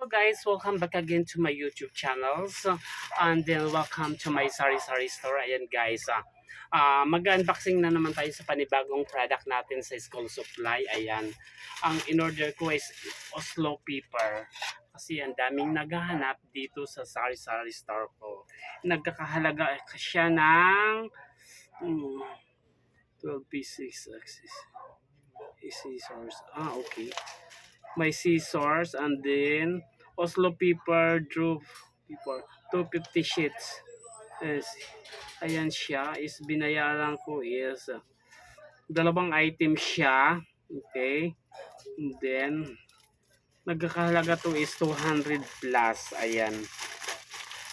Hello guys, welcome back again to my YouTube channels and then welcome to my Sari Sari store. Ayan guys, ah, mag-unboxing na naman tayo sa panibagong product natin sa school supply. Ayan, ang in-order ko is Oslo Pepper kasi ang daming naghahanap dito sa Sari Sari store ko. Nagkakahalaga siya ng hmm, 12 pieces axis. Scissors. Ah, okay may scissors and then Oslo paper drew paper 250 sheets. Yes. ayan siya. Is binayaran ko is uh, dalawang item siya. Okay. And then nagkakahalaga to is 200 plus. Ayan.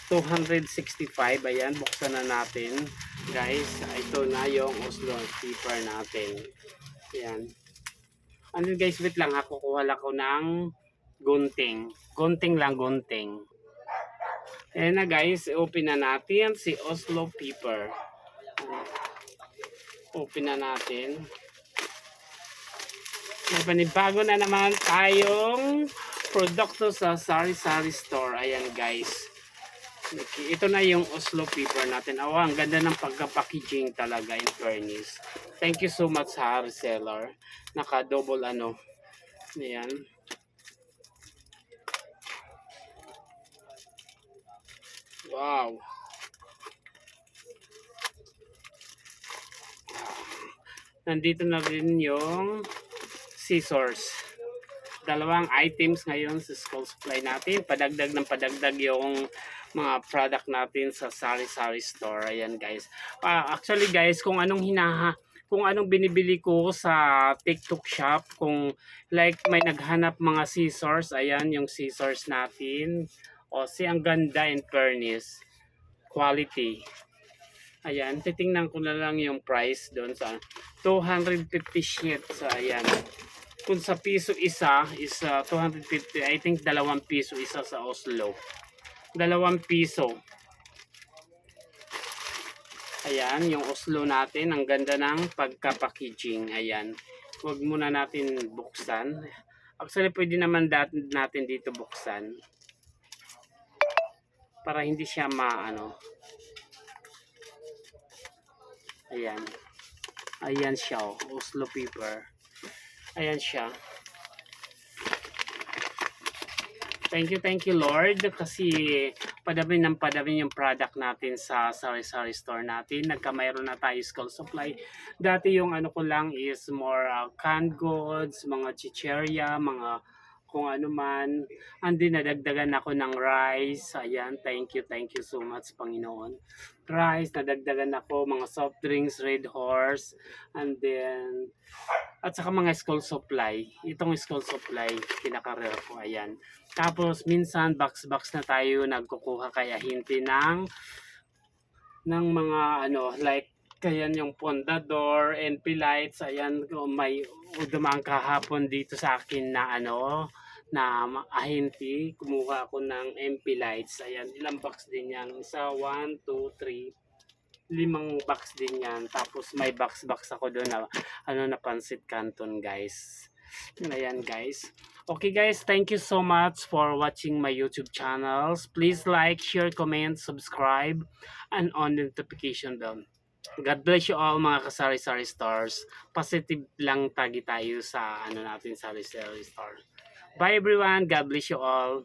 265 ayan. Buksan na natin. Guys ito na yung Oslo paper natin. Ayan ano guys, wait lang ha, kukuha lang ko ng gunting. Gunting lang, gunting. Ayan na guys, open na natin si Oslo Paper. Open na natin. May panibago na naman tayong produkto sa Sari Sari Store. Ayan guys. Okay, ito na yung Oslo paper natin. Oh, ang ganda ng pagka-packaging talaga in fairness. Thank you so much sa reseller. Naka-double ano. Ayan. Wow. Nandito na rin yung scissors. Dalawang items ngayon sa school supply natin. Padagdag ng padagdag yung mga product natin sa Sari Sari Store. Ayan guys. Ah, actually guys, kung anong hinaha kung anong binibili ko sa TikTok shop, kung like may naghanap mga scissors, ayan yung scissors natin. O si ang ganda in fairness. Quality. Ayan, titingnan ko na lang yung price doon sa 250 sheets. Ayan. Kung sa piso isa is uh, 250, I think dalawang piso isa sa Oslo dalawang piso. Ayan, yung Oslo natin. Ang ganda ng pagka-packaging. Ayan. Huwag muna natin buksan. Actually, pwede naman natin dito buksan. Para hindi siya maano. Ayan. Ayan siya. Oh. Oslo paper. Ayan siya. Thank you, thank you Lord kasi padami ng padami yung product natin sa Sari Sari store natin. Nagkamayroon na tayo school supply. Dati yung ano ko lang is more uh, canned goods, mga chicheria, mga kung ano man. And then nadagdagan ako ng rice. Ayan, thank you, thank you so much Panginoon. Rice, nadagdagan ako, mga soft drinks, Red Horse, and then at saka mga school supply. Itong school supply, pinaka-rare ko, ayan. Tapos, minsan, box-box na tayo nagkukuha kaya hindi ng ng mga ano, like Ayan yung pondador, NP lights, ayan may dumaan kahapon dito sa akin na ano, na ahinti, kumuha ako ng MP lights. Ayan, ilang box din yan. Isa, 1, 2, 3, limang box din yan. Tapos may box-box ako doon na ano na pansit canton guys. Ayan guys. Okay guys, thank you so much for watching my YouTube channels. Please like, share, comment, subscribe, and on notification bell. God bless you all mga kasari-sari stars. Positive lang tagi tayo sa ano natin sa sari stars. Bye everyone. God bless you all.